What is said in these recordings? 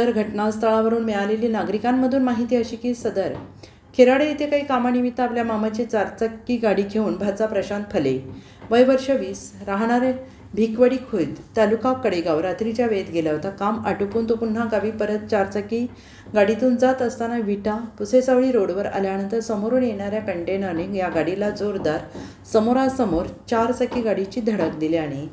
तर घटनास्थळावरून मिळालेली नागरिकांमधून माहिती अशी की सदर खेराडे येथे काही कामानिमित्त आपल्या मामाची चारचाकी गाडी घेऊन भाचा प्रशांत फले वय वर्ष वीस राहणारे भिकवडी खुर्द तालुका कडेगाव रात्रीच्या वेळेत गेला होता. काम आटोपून तो पुन्हा गावी परत चारचाकी गाडीतून जात असताना विटा पुसेसावळी रोडवर आल्यानंतर समोरून येणाऱ्या कंटेनरने या गाडीला जोरदार समोरासमोर चारचाकी गाडीची धडक दिली आणि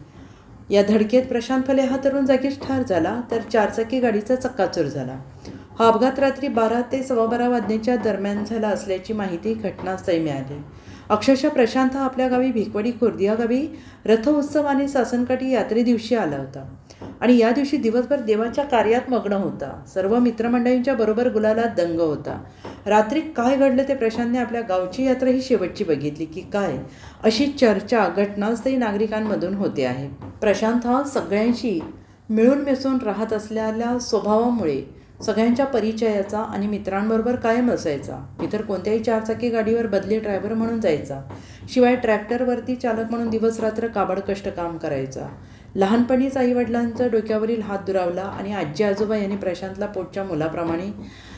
या धडकेत प्रशांत फले हा तरुण जागीच ठार झाला तर चारचाकी गाडीचा चक्काचूर झाला. हा अपघात रात्री बारा ते सव्वा बारा वाजण्याच्या दरम्यान झाला असल्याची माहिती घटनास्थळी मिळाली. अक्षरशः प्रशांत हा आपल्या गावी भिकवडी खुर्द या गावी रथ उत्सव आणि सासनकाठी यात्रे दिवशी आला होता. आणि या दिवशी दिवसभर देवाच्या कार्यात मग्न होता. सर्व मित्रमंडळींच्या बरोबर गुलाला दंग होता. रात्री काय घडलं ते प्रशांतने आपल्या गावची यात्रा ही शेवटची बघितली की काय? अशी चर्चा घटनास्थळी नागरिकांमधून होते आहे. प्रशांत हा सगळ्यांशी मिळून मिसळून राहत असलेल्या स्वभावामुळे सगळ्यांच्या परिचयाचा आणि मित्रांबरोबर कायम असायचा. इतर कोणत्याही चारचाकी गाडीवर बदली ड्रायव्हर म्हणून जायचा. शिवाय ट्रॅक्टरवरती चालक म्हणून दिवसरात्र काबड कष्ट काम करायचा. लहानपणीच आईवडिलांचा डोक्यावरील हात दुरावला आणि आजी आजोबा यांनी प्रशांतला पोटच्या मुलाप्रमाणे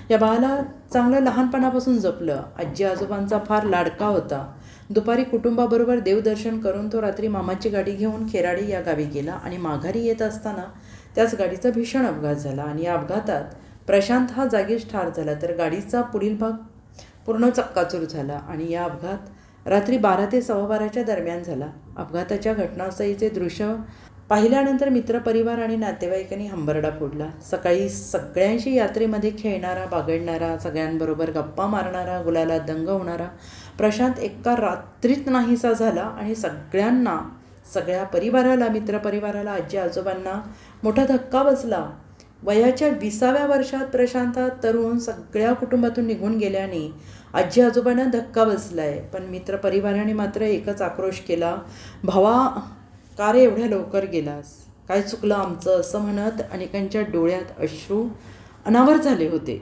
या बाळाला चांगलं लहानपणापासून जपलं. आजी आजोबांचा फार लाडका होता. दुपारी कुटुंबाबरोबर देवदर्शन करून तो रात्री मामाची गाडी घेऊन खेराडी या गावी गेला आणि माघारी येत असताना त्याच गाडीचा भीषण अपघात झाला आणि या अपघातात प्रशांत हा जागीच ठार झाला. तर गाडीचा पुढील भाग पूर्ण चक्काचूर झाला आणि या अपघात रात्री बारा ते सव्वा बाराच्या दरम्यान झाला. अपघाताच्या घटनास्थळीचे दृश्य पाहिल्यानंतर मित्रपरिवार आणि नातेवाईकांनी हंबरडा फोडला. सकाळी सगळ्यांशी यात्रेमध्ये खेळणारा बागडणारा सगळ्यांबरोबर गप्पा मारणारा गुलाला दंग होणारा प्रशांत एका रात्रीत नाहीसा झाला आणि सगळ्यांना सगळ्या परिवाराला मित्रपरिवाराला आजी आजोबांना मोठा धक्का बसला. वयाच्या विसाव्या वर्षात प्रशांत हा तरुण सगळ्या कुटुंबातून निघून गेल्याने आजी आजोबांना धक्का बसला आहे पण मित्रपरिवाराने मात्र एकच आक्रोश केला. भावा का रे एवढ्या लवकर गेलास? काय चुकलं आमचं? असं म्हणत अनेकांच्या डोळ्यात अश्रू अनावर झाले होते.